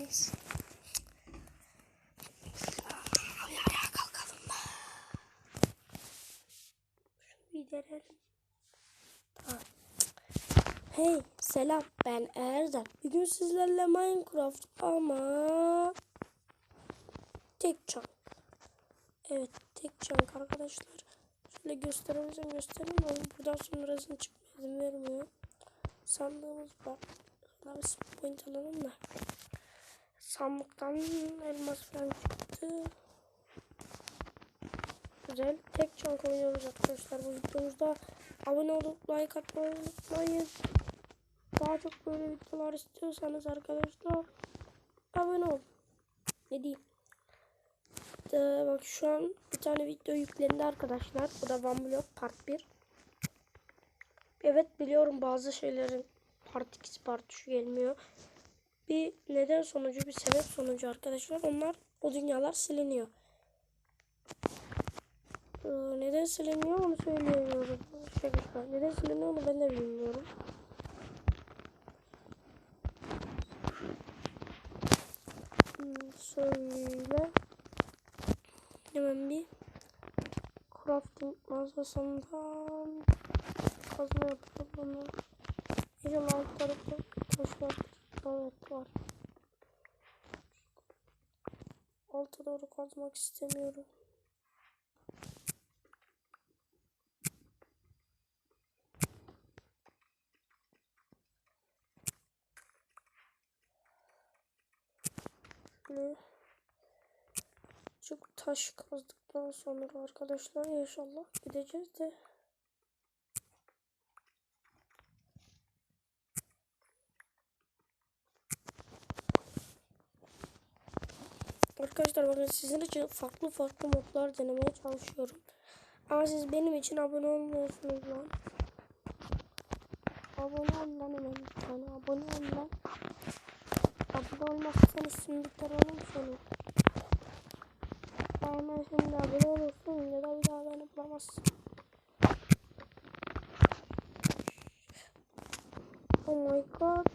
geldiniz. Ayağa kalkalım. Şunu bir denelim. Tamam. Hey selam ben Erdem. Bugün sizlerle Minecraft ama tek çank. Evet tek çank arkadaşlar. Şöyle gösterebilirsem göstereyim ama buradan sonrasını çıkmaya izin vermiyor. Sandığımız var. Şöyle bir point alalım da. Sandıktan elmas falan çıktı. Güzel. Tek çank oynuyoruz arkadaşlar bu videomuzda. Abone olup like atmayı unutmayın. Daha çok böyle videolar istiyorsanız arkadaşlar abone olun. Ne diyeyim? Ee, bak şu an bir tane video yüklendi arkadaşlar. Bu da One Block Part 1. Evet biliyorum bazı şeylerin Part 2 Part 3 gelmiyor. Bir neden sonucu bir sebep sonucu arkadaşlar. Onlar o dünyalar siliniyor. Ee, neden siliniyor onu söyleyemiyorum. Şaka. Neden siliniyor onu ben de bilmiyorum. Hmm, Şöyle hemen bir crafting mağazasından kazma yapalım bunu. Bizim alt tarafta taş. Evet var. Alta doğru kazmak istemiyorum. Şöyle çok taş kazdıktan sonra arkadaşlar inşallah gideceğiz de Arkadaşlar bakın sizin için farklı farklı modlar denemeye çalışıyorum. Ama siz benim için abone olmuyorsunuz lan. Abone ol lan hemen bir tane. Abone ol lan. Abone olmazsan isim biter oğlum sonu. Ya hemen şimdi abone olursun ya da bir daha beni bulamazsın. Oh my god.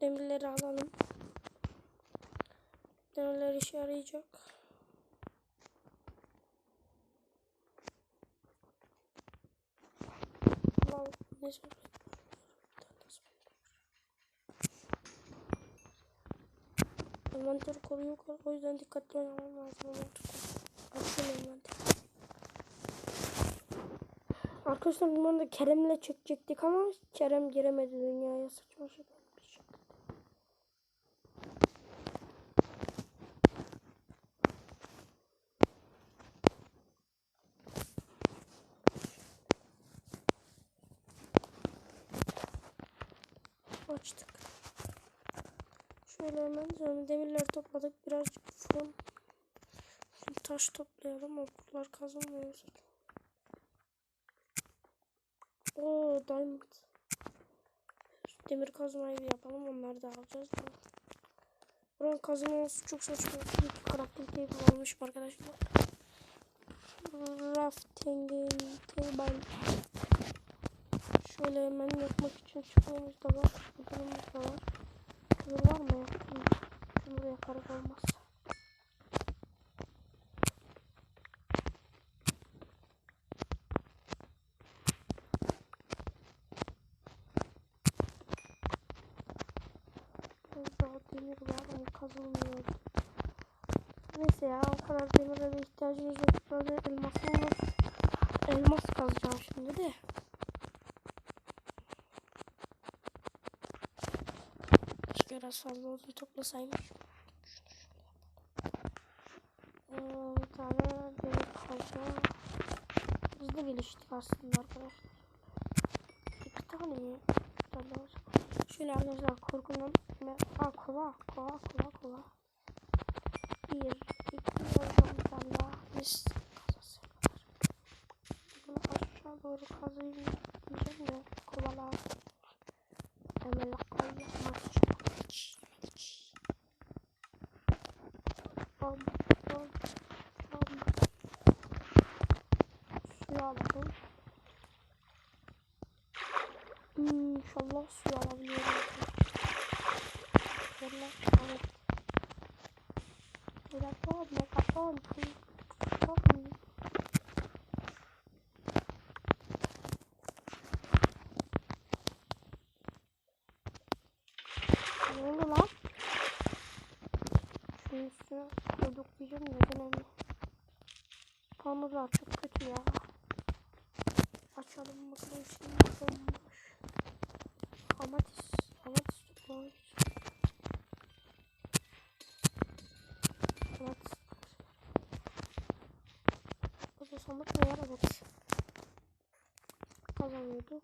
Demirleri alalım. Demirler işe yarayacak. Wow, ne sonra? Envanter koruyor o yüzden dikkatli olmam lazım. Envanter Açtım envanter. Arkadaşlar bunları da Kerem'le çekecektik ama Kerem giremedi dünyaya saçma sapan bir şey. Açtık. Şöyle hemen sonra demirler topladık. Birazcık. Şimdi taş toplayalım. Okullar kazanmıyor zaten. Oo diamond. Demir kazmayı yapalım. Onları da alacağız. Da. Buranın kazma olması çok saçma. Bir crafting table olmuş arkadaşlar. Crafting table. Şöyle hemen yapmak için çubuğumuz da var. Odunumuz da var. Kömür var mı? Hı. Kömür yaparak olmaz. Demir var ama kazılmıyor. Neyse ya o kadar demire de ihtiyacımız yok. Böyle elmasımız elmas kazacağım şimdi de. Fazla odun toplasaymış. Ee, bir tane demir kazma. Hızlı geliştik aslında arkadaşlar. İki tane mi? Bir tane. Şöyle arkadaşlar korkundan Aa kova kova kova kova. Bir, iki, oradan bir tane daha. Biz kazası var. Bunu aşağı doğru kazayım diyeceğim de kovalar. Hemen koy yapmak için. Bom, bom, bom. Suyu alabiliyorum. Yerler. Evet. Telefon, megafon, telefon. Ne oldu lan? Şunun üstüne koyduk diyeceğim de önemli. Panolar çok kötü ya. Açalım bakalım şimdi. Amatis. Amatis boş. Amatis. Burada sandık mı var? Evet. Kazanıyorduk.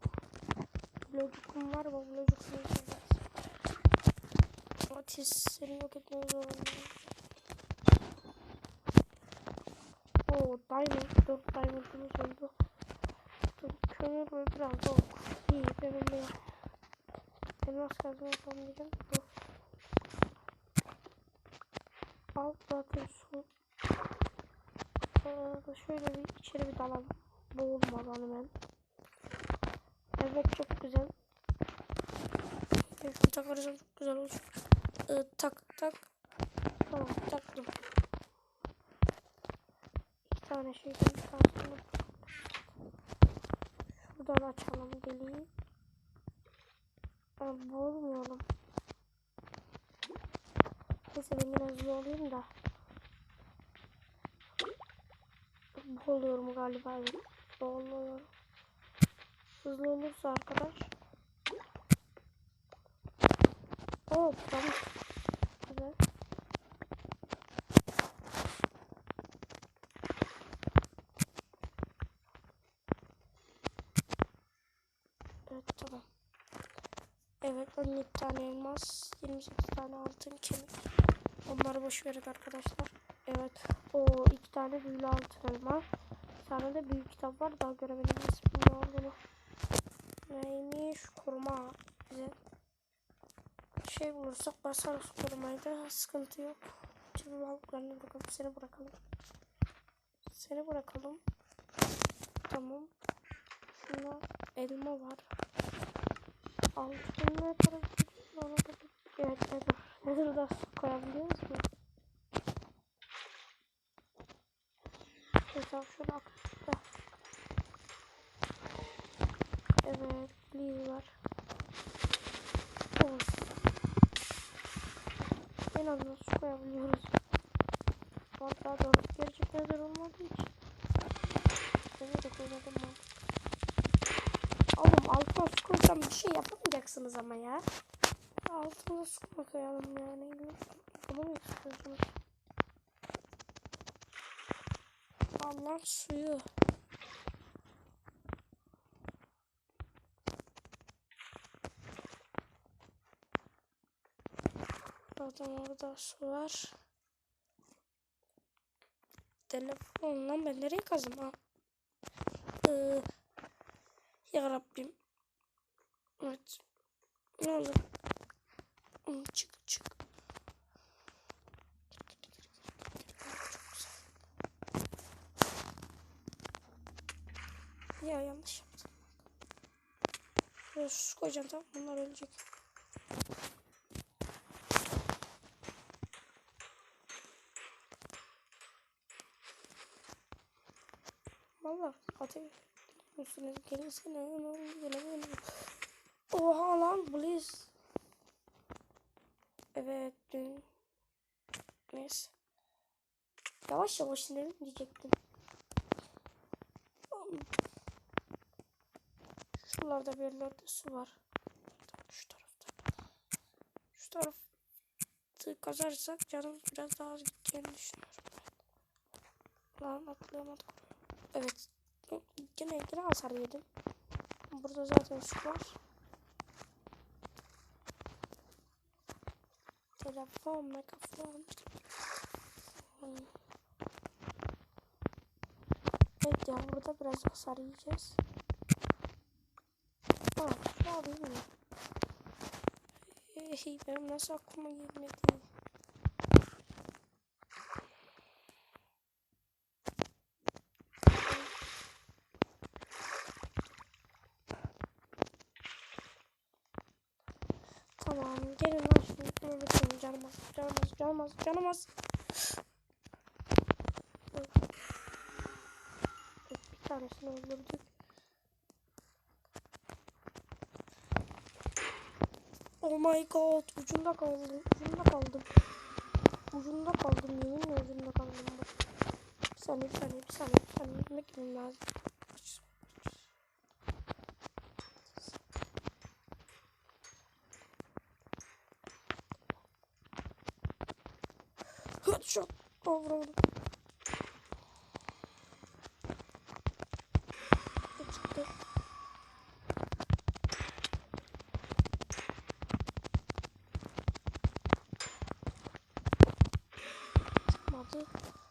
Blocukum var mı? Blocukum evet. Amatis seni yok etmeye zorundayım. Oo diamond. 4 diamondımız oldu. Kömür ve biraz ok. İyi benim de. Elmas kazma. Dur. Al zaten su. Ee, şöyle bir içeri bir dalalım. Boğulmadan hemen. Evet çok güzel. Evet, takarırsam çok güzel olacak. Ee, tak tak. Tamam taktım. İki tane tanesini Şuradan açalım deliği. Ben boğulmayalım. Neyse ben hızlı olayım da. Boğuluyorum galiba evet. Boğuluyorum. Hızlı olursa arkadaş. Oo tamam. 12 tane elmas, 28 tane altın kemik. Onları boş verin arkadaşlar. Evet. O iki tane büyülü altın elma. Bir tane büyük kitap var. Daha göremedim ismini olduğunu. Neymiş? Koruma. Bize şey bulursak basarız korumayı da sıkıntı yok. Şimdi balıklarını bırakalım. Seni bırakalım. Seni bırakalım. Tamam. Şuna elma var. Al ne tarafı? Evet Nether. Nether'ı da koyabiliyoruz mu? Mesela şöyle aktifte. Evet. Blue var. Evet. En azından su koyabiliyoruz. Hatta doğru. Gerçek Nether olmadığı için. Evet de koymadım mı? Oğlum altına su koysam bir şey yapamayacaksınız ama ya. Altına su koyalım yani. Bunu mu? Allah suyu. Zaten orada su var. Telefon lan ben nereye ha? Ee, ya Rabbim. Evet. Ne olur. Çık çık. Ya yanlış yaptım. Şuraya su koyacağım tamam bunlar ölecek. Valla ateş üstüne gelirsene ne oldu ne oldu Oha lan Bliss. Evet dün. Neyse. Yavaş yavaş inelim diyecektim. Şuralarda bir yerlerde su var. Şu tarafta. Şu tarafı kazarsak canımız biraz daha az gideceğini düşünüyorum. Lan atlayamadık. Evet. Gene gene hasar yedim. Burada zaten su var. Telefon, megafon. Hmm. Evet ya burada biraz hasar yiyeceğiz. Ha, şu alayım mı? Hey, benim nasıl aklıma gelmedi? Tamam gelin lan şimdi bunu bitirin canımaz canımaz canımaz. Evet. Evet, Bir tanesini öldürdük. Oh my god ucunda kaldım ucunda kaldım. Ucunda kaldım yeminle ucunda kaldım bak. Bir saniye bir saniye bir saniye bir saniye yemek lazım. Oh vuramadım.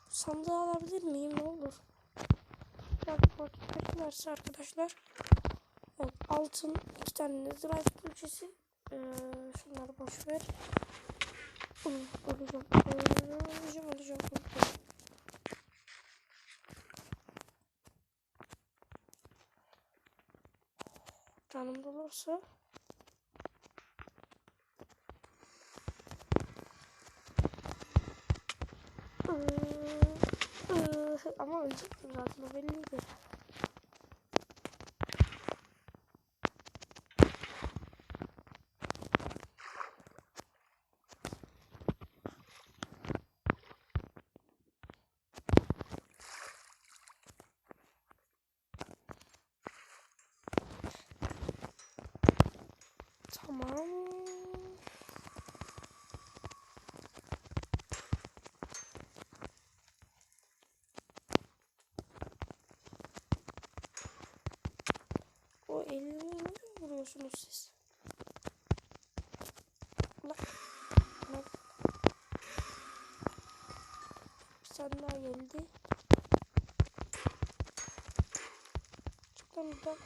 Sandığı alabilir miyim? Ne olur? Biraz vakit beklerse arkadaşlar. Altın iki tane drive külçesi. Ee, şunları boş öleceğim. Öleceğim, öleceğim. Canım dolursa. Ee, ee, Ama ölecektim zaten o belliydi. Tamam. O elini mi vuruyorsunuz siz? Bir tane daha geldi. Çık lan buradan.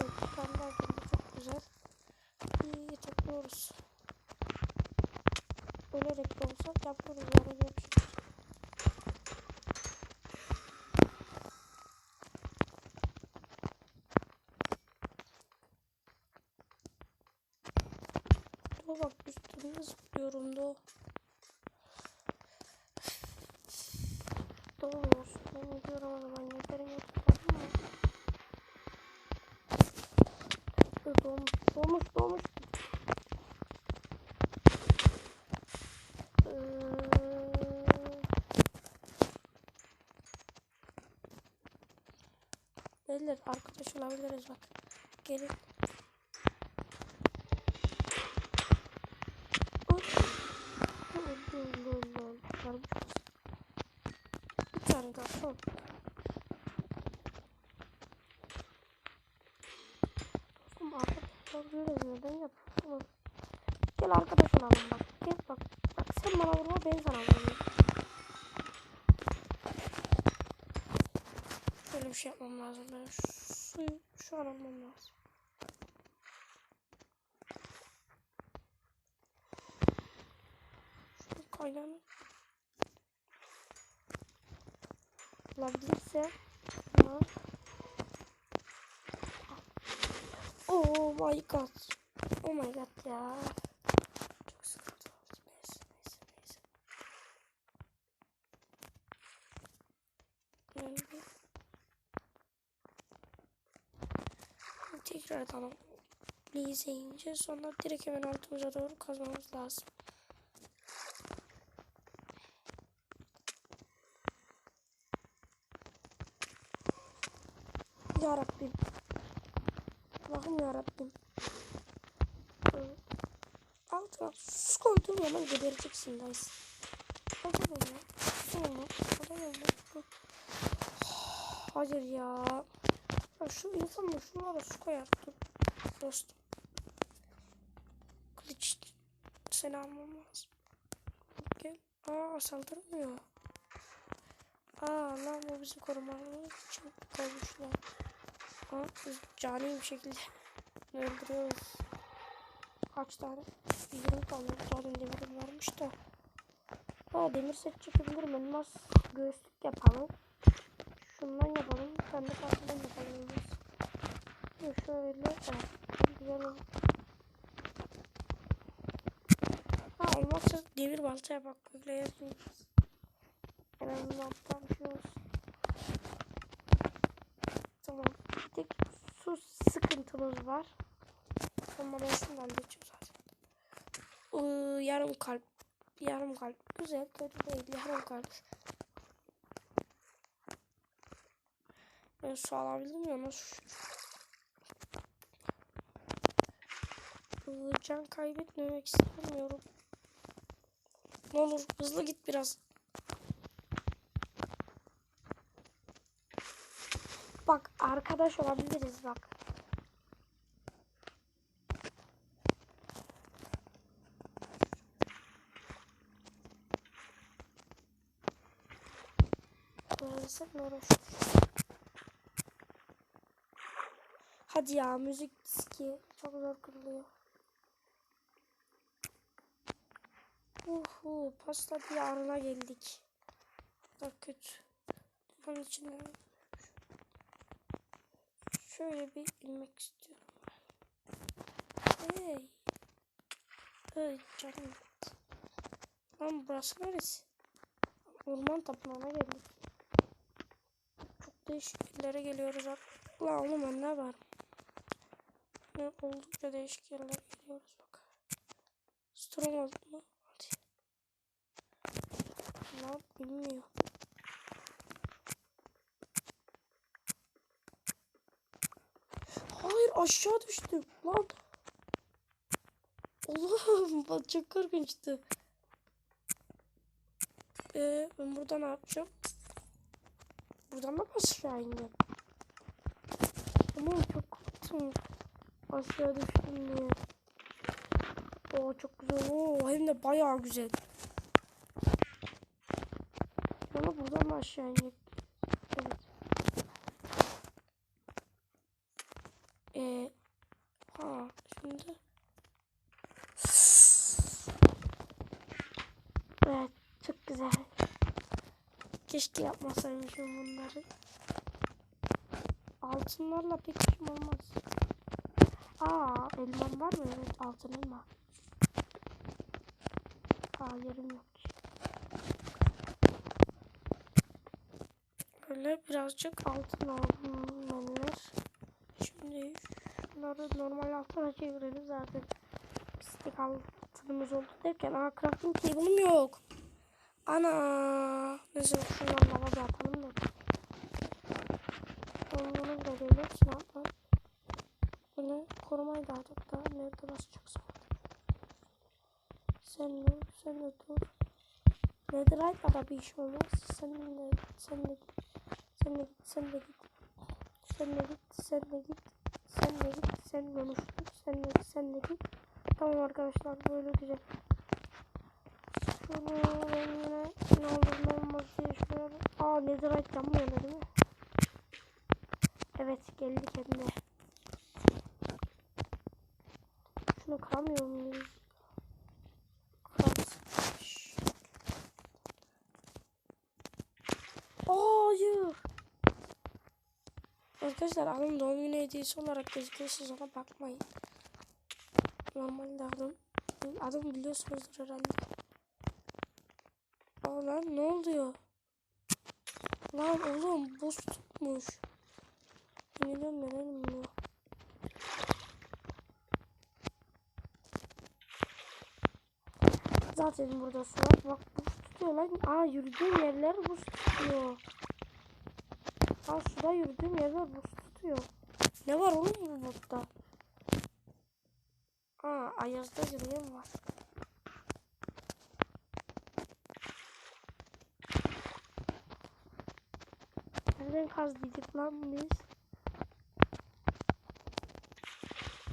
Evet, bir tane daha geldi. Çok güzel. İyi topluyoruz. Ölerek de olsa yapıyoruz. Yani görüşürüz. Dur bak üstüne zıplıyorum da. Doğmuyor. Ben gidiyorum o zaman. Yeterim. Tamam mı? Doğmuş. Doğmuş doğmuş. Ee... Beyler arkadaş olabiliriz bak. Gelin. Bir tane daha son. Dostum böyle neden yapıyorsun? Gel arkadaş olalım bak. Gel bak. Bak sen bana vurma ben sana vurayım. Böyle bir şey yapmam lazım. Ben suyu şu an almam lazım. Şunu kaynağını bulabilirse ama Oh my god. Oh my god ya. Çok sıkıntı oldu. Neyse neyse neyse. Bir- tekrardan Blaze'e ineceğiz. Sonra direkt hemen altımıza doğru kazmamız lazım. Ya Allah'ım ya Rabbim. Altına su koyduğum zaman gebereceksin Dice. Adam olma. Adam olma. Adam olma. Hayır ya. Ya şu insan da şunlara su koyar. Dur. Dostum. Kılıç. Seni almam lazım. Gel. Aa saldırmıyor. Aa lan bu bizi korumamız için koymuşlar. Aa biz cani bir şekilde öldürüyoruz. Kaç tane? 20 tane zaten demirim varmış da. Aa demir set çekebilirim. Elmas göğüslük yapalım. Şundan yapalım. Ben de farkından yapalım. Biz. Şöyle. Evet. güzel olur. Ha olmazsa demir balta yapak böyle yapayım. En azından tam şey olsun. Tamam. Tek su sıkıntımız var. Ama resimden geçiyor zaten. Ee, yarım kalp. Yarım kalp. Güzel. Kötü değil. Yarım kalp. Ben su alabildim ya nasıl? Ee, can kaybetmemek istemiyorum. Ne olur hızlı git biraz. Bak arkadaş olabiliriz bak. Hadi ya müzik diski çok zor kırılıyor. Uhu pasta diyarına geldik. Bak kötü. Bunun içine şöyle bir inmek istiyorum. Hey. Hey canım. Lan burası neresi? Orman tapınağına geldik. Çok değişik yerlere geliyoruz artık. Lan oğlum ne var? Ne oldukça değişik yerlere geliyoruz bak. Stronghold mu? Hadi. Lan bilmiyor. Hayır aşağı düştüm lan. Allah'ım bak çok korkunçtu. Ee, ben burada ne yapacağım? Buradan da aşağı ineceğim? Aman çok korktum. Aşağı düştüm diye. Oo çok güzel. Oo hem de bayağı güzel. Ama buradan da aşağı inecek. Evet. Ee, ha şimdi. Evet çok güzel. Keşke yapmasaymışım bunları. Altınlarla pek işim olmaz. Aa elmam var mı? Evet altın elma. Aa yerim yok. Böyle birazcık altın aldım. Şimdi şunları normal altına çevirelim zaten. Pislik altınımız oldu derken aa crafting table'ım yok. Ana. Neyse şundan lava bir atalım da. Onu verelim. Hepsini atalım. Böyle korumayı da aldık da nerede basacaksın? Sen dur, sen de dur. Netherite'la da bir iş olmaz. Sen de, sen de git. Sen de git, sen de git. Sen de git, sen de git. Sen de git, sen dönüştür. Sen de git, sen de git. Tamam arkadaşlar böyle güzel. Şunu ben yine ne olur ne olmaz diye şöyle. Aa netherite yanmıyor değil mi? Evet geldi kendine. Şunu kıramıyor muyuz? Kırarsın. Hayır. Arkadaşlar alın doğum günü hediyesi olarak gözüküyor siz ona bakmayın. Normalde adım adım biliyorsunuzdur herhalde. Aa lan ne oluyor? Lan oğlum buz tutmuş. Bilmiyorum neden bilmiyor. Zaten burada su var. Bak buz tutuyor lan. Aa yürüdüğüm yerler buz tutuyor. Aa suda yürüdüğüm yerler buz tutuyor. Ne var oğlum bu buzda? Aa ayazda yürüyen var. Nereden kazdıydık lan biz?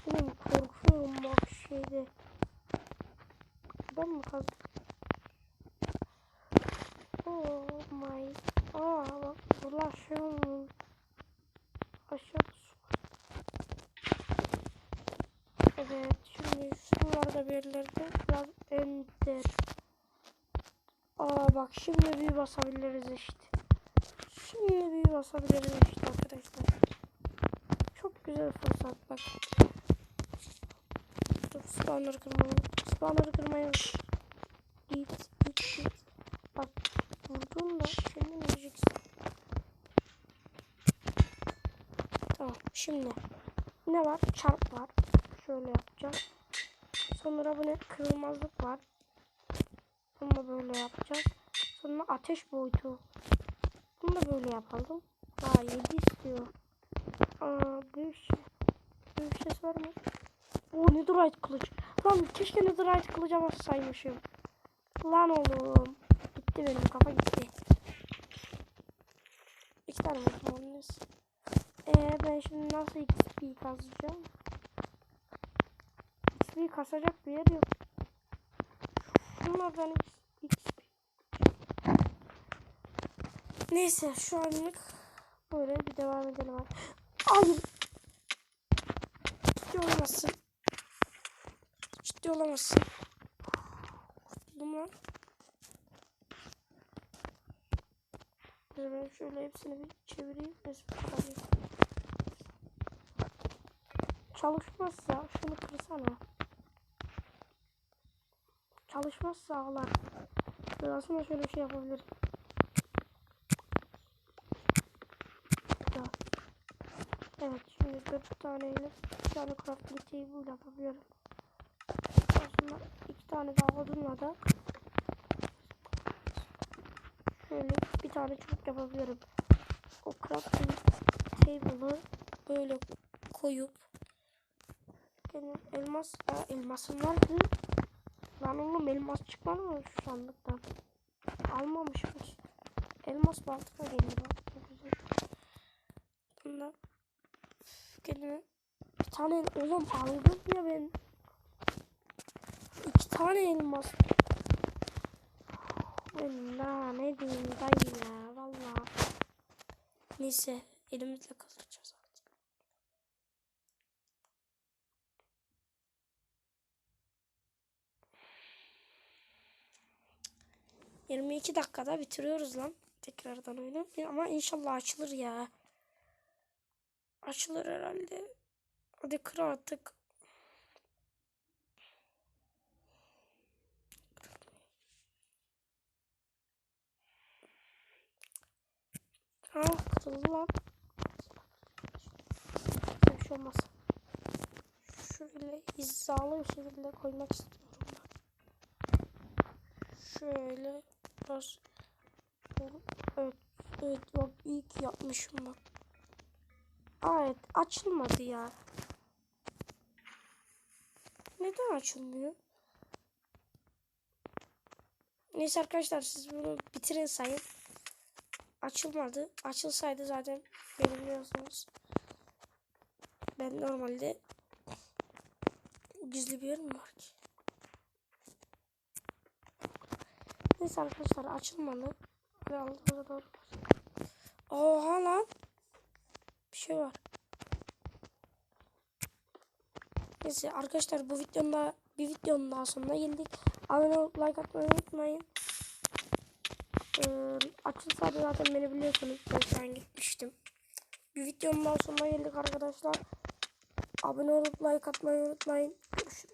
Benim korkuyorum bak şeyde. Ben mi kazdım? Oh my. Aa bak bulaşıyorum. Aşağı su. Evet şimdi yerlerde biraz enter. Aa bak şimdi bir basabiliriz işte. Şimdi bir basabiliriz işte arkadaşlar. Çok güzel fırsat bak. Spawner kırmayı. Spawner kırmayı. Git git git. Bak vurduğunda kendin öleceksin. Tamam şimdi ne var? Çarp var. Şöyle yapacağım. Sonra bu ne? Kırılmazlık var. Bunu da böyle yapacağız. Sonra ateş boyutu. Bunu da böyle yapalım. Aa 7 istiyor. Aa büyük şey. Büyük ses var mı? Oo netherite kılıç. Lan keşke netherite kılıca bassaymışım. Lan oğlum. Gitti benim kafa gitti. İki tane neyse. Ee, ben şimdi nasıl XP kazacağım? XP kasacak bir yer yok. Şunlardan XP. Neyse şu anlık böyle bir devam edelim. Hayır. Ciddi olamazsın. Ciddi olamazsın. Kurtuldum lan. Ben şöyle hepsini bir çevireyim. Çalışmazsa şunu kırsana. Çalışmazsa ağlar. Ben aslında şöyle bir şey yapabilirim. Ya. Evet şimdi 4 taneyle bir tane crafting table yapabiliyorum. Aslında iki tane daha odunla da şöyle bir tane çubuk yapabiliyorum. O crafting table'ı böyle koyup elmas Aa, elmasım vardı. Lan oğlum elmas çıkmadı mı şu sandıktan? Almamışmış. Elmas baltama geliyor. Bundan kendime bir tane oğlum aldım ya ben. İki tane elmas. Ne diyeyim dayı ya valla. Neyse elimizle kazanacağız 22 dakikada bitiriyoruz lan. Tekrardan oyunu. Ama inşallah açılır ya. Açılır herhalde. Hadi kır artık. Ha kırıldı lan. Bir şey olmaz. Şöyle hizalı bir şekilde koymak istiyorum. Şöyle biraz evet evet bak iyi ki yapmışım bak. Evet açılmadı ya. Neden açılmıyor? Neyse arkadaşlar siz bunu bitirin sayın. Açılmadı. Açılsaydı zaten beni biliyorsunuz. Ben normalde gizli bir yerim var ki. Neyse arkadaşlar açılmadı. Ve aldığımıza doğru. Oha lan. Bir şey var. Neyse arkadaşlar bu videonun da bir videonun daha sonuna geldik. Abone olup like atmayı unutmayın. Ee, açılsa da zaten beni biliyorsunuz. Ben gitmiştim. Bir videonun daha sonuna geldik arkadaşlar. Abone olup like atmayı unutmayın. Görüşürüz.